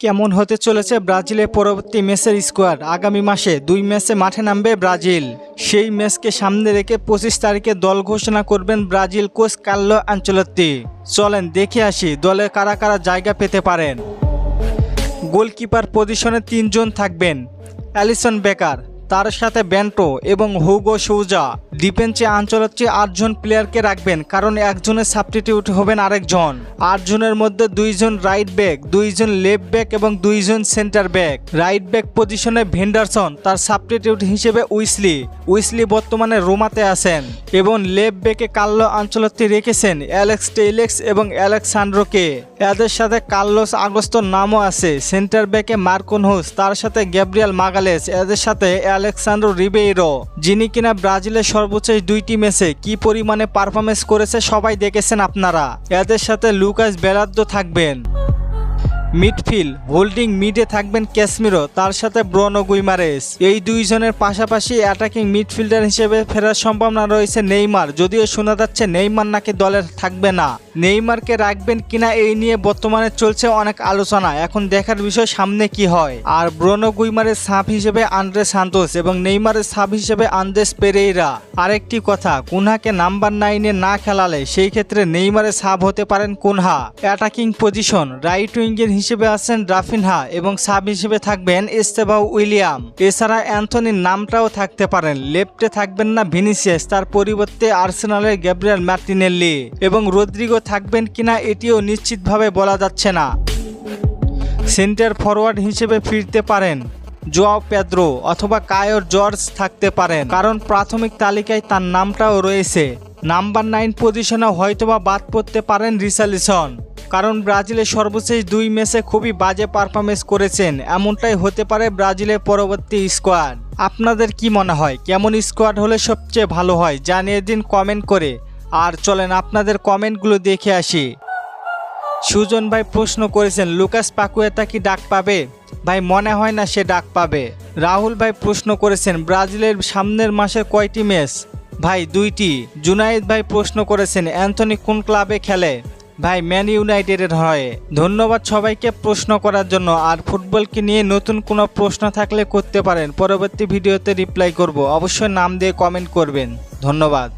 কেমন হতে চলেছে ব্রাজিলের পরবর্তী ম্যাচের স্কোয়ার আগামী মাসে দুই ম্যাচে মাঠে নামবে ব্রাজিল। সেই ম্যাচকে সামনে রেখে পঁচিশ তারিখে দল ঘোষণা করবেন ব্রাজিল কোচ কার্লো আঞ্চলত্তি চলেন দেখে আসি দলে কারা কারা জায়গা পেতে পারেন। গোলকিপার পজিশনে তিনজন থাকবেন, অ্যালিসন বেকার। তার সাথে ব্যান্টো এবং হুগো সৌজা ডিফেন্সে আঞ্চলচ্ছে আটজন প্লেয়ারকে রাখবেন কারণ একজনের সাবস্টিটিউট হবেন আরেকজন। আটজনের মধ্যে দুইজন রাইট ব্যাক দুইজন লেফট ব্যাক এবং দুইজন সেন্টার ব্যাক রাইট ব্যাক পজিশনে ভেন্ডারসন, তার সাবস্টিটিউট হিসেবে উইসলি। উইসলি বর্তমানে রোমাতে আছেন এবং লেফট ব্যাকে কার্লো আঞ্চলত্তি রেখেছেন অ্যালেক্স টেইলেক্স এবং অ্যালেক্সান্ড্রোকে এদের সাথে কার্লোস আগস্তর নামও আছে। সেন্টার ব্যাকে মার্কোনহুস, তার সাথে গ্যাব্রিয়াল মাগালেস, এদের সাথে অ্যালেক্সান্ড্রো রিবেইরো, যিনি কিনা ব্রাজিলের সর্বোচ্চ দুইটি ম্যাচে কি পরিমাণে পারফরমেন্স করেছে সবাই দেখেছেন আপনারা। এদের সাথে লুকাস বেলাদ্দো থাকবেন। মিডফিল্ড, হোল্ডিং মিডে থাকবেন ক্যাসমিরো, তার সাথে ব্রনো গুইমারেস। এই দুইজনের পাশাপাশি অ্যাটাকিং মিডফিল্ডার হিসেবে ফেরার সম্ভাবনা রয়েছে নেইমার, যদিও শোনা যাচ্ছে নেইমার নাকি দলের থাকবে না। নেইমারকে রাখবেন কিনা এই নিয়ে বর্তমানে চলছে অনেক আলোচনা, এখন দেখার বিষয় সামনে কি হয়। আর ব্রনো গুইমারের সাপ হিসেবে আন্দ্রে সান্তোস এবং নেইমারের সাপ হিসেবে আন্দ্রেস পেরেইরা। আরেকটি কথা, কুনহাকে নাম্বার নাইনে না খেলালে সেই ক্ষেত্রে নেইমারের সাব হতে পারেন কুনহা। অ্যাটাকিং পজিশন, রাইট উইঙ্গের হিসেবে আছেন রাফিনহা এবং সাব হিসেবে থাকবেন এস্তেবাউ উইলিয়াম। এছাড়া অ্যান্থনির নামটাও থাকতে পারেন। লেফটে থাকবেন না ভিনিসিয়াস, তার পরিবর্তে আর্সেনালের গ্যাব্রিয়াল মার্টিনেল্লি এবং রদ্রিগো থাকবেন কিনা এটিও নিশ্চিতভাবে বলা যাচ্ছে না। সেন্টার ফরওয়ার্ড হিসেবে ফিরতে পারেন জোয়াও পেদ্রো অথবা কায়োর জর্জ থাকতে পারেন। কারণ প্রাথমিক তালিকায় তার নামটাও রয়েছে। নাম্বার নাইন পজিশনে হয়তোবা বাদ পড়তে পারেন রিসালিসন। কারণ ব্রাজিলের সর্বশেষ দুই ম্যাচে খুবই বাজে পারফরমেন্স করেছেন। এমনটাই হতে পারে ব্রাজিলের পরবর্তী স্কোয়াড। আপনাদের কি মনে হয়? কেমন স্কোয়াড হলে সবচেয়ে ভালো হয়? জানিয়ে দিন কমেন্ট করে। আর চলেন আপনাদের কমেন্টগুলো দেখে আসি। সুজন ভাই প্রশ্ন করেছেন, লুকাস পাকুয়েতা কি ডাক পাবে? ভাই, মনে হয় না সে ডাক পাবে। রাহুল ভাই প্রশ্ন করেছেন, ব্রাজিলের সামনের মাসে কয়টি ম্যাচ? ভাই, দুইটি। জুনাইদ ভাই প্রশ্ন করেছেন, অ্যান্থনি কোন ক্লাবে খেলে? ভাই ম্যান ইউনাইটেডের হয়। ধন্যবাদ সবাইকে প্রশ্ন করার জন্য। আর ফুটবলকে নিয়ে নতুন কোনো প্রশ্ন থাকলে করতে পারেন। পরবর্তী ভিডিওতে রিপ্লাই করব। অবশ্যই নাম দিয়ে কমেন্ট করবেন। ধন্যবাদ।